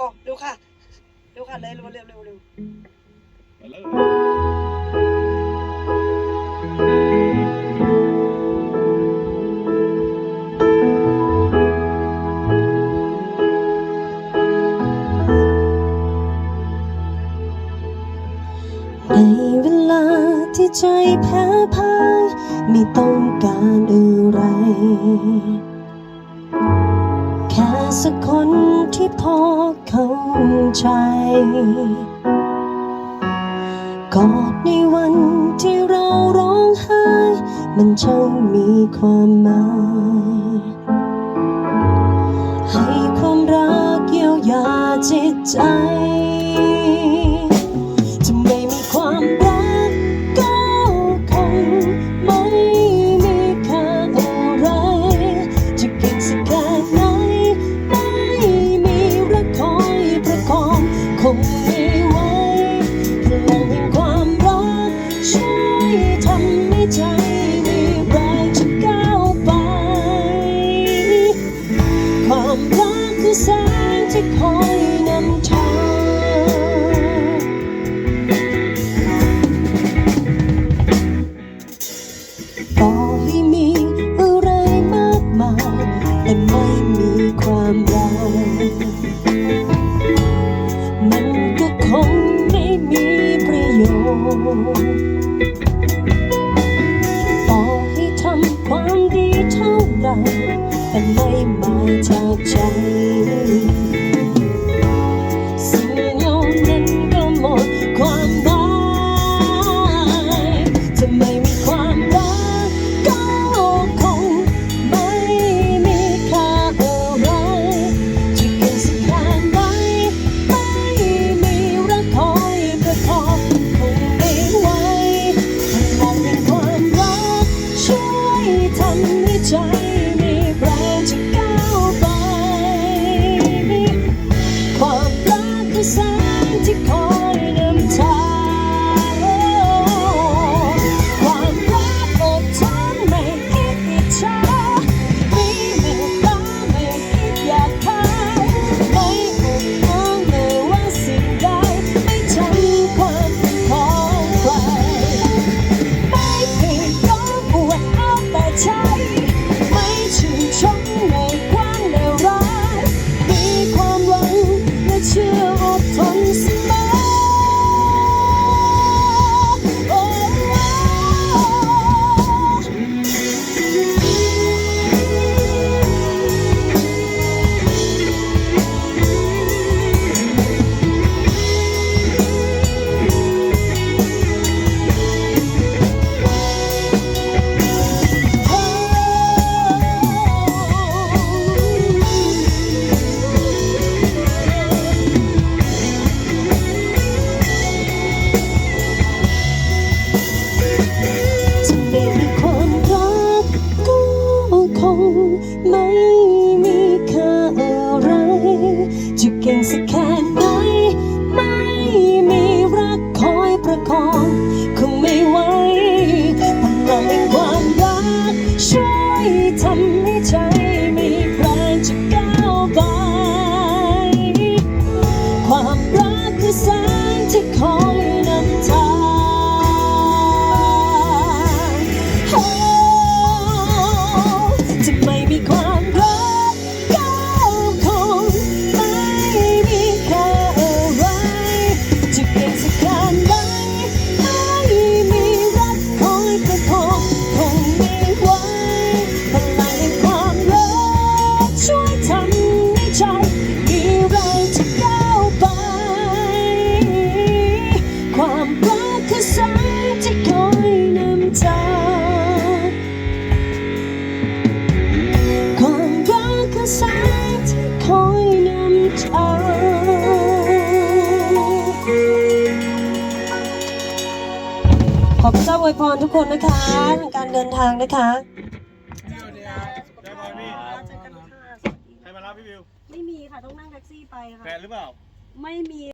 โอ้เร็วค่ะเร็วค่ะเลยเร็วเร็วเร็วเร็วไปเลยในเวลาที่ใจแพ้พ่ายไม่ต้องการอะไรแค่สักคนที่พอเข้าใจ กอดในวันที่เราร้องไห้ มันช่างมีความหมาย ให้ความรักเยียวยาจิตใจ คือแสงที่คอยนำทางต่อให้มีอะไรมากมาย แต่ไม่มีความรักมันก็คงไม่มีประโยชน์ต่อให้ทำความดีเท่าไรแต่ไม่มา จ คือแสงที่คอยนำทาความรักคือแสงที่คอยนำทาขอบพระเจ้าอวยพรทุกคนนะคะในการเดินทางนะคะ ใครมารับพี่วิว ไม่มีค่ะ ต้องนั่งแท็กซี่ไปค่ะ แฟนหรือเปล่า ไม่มี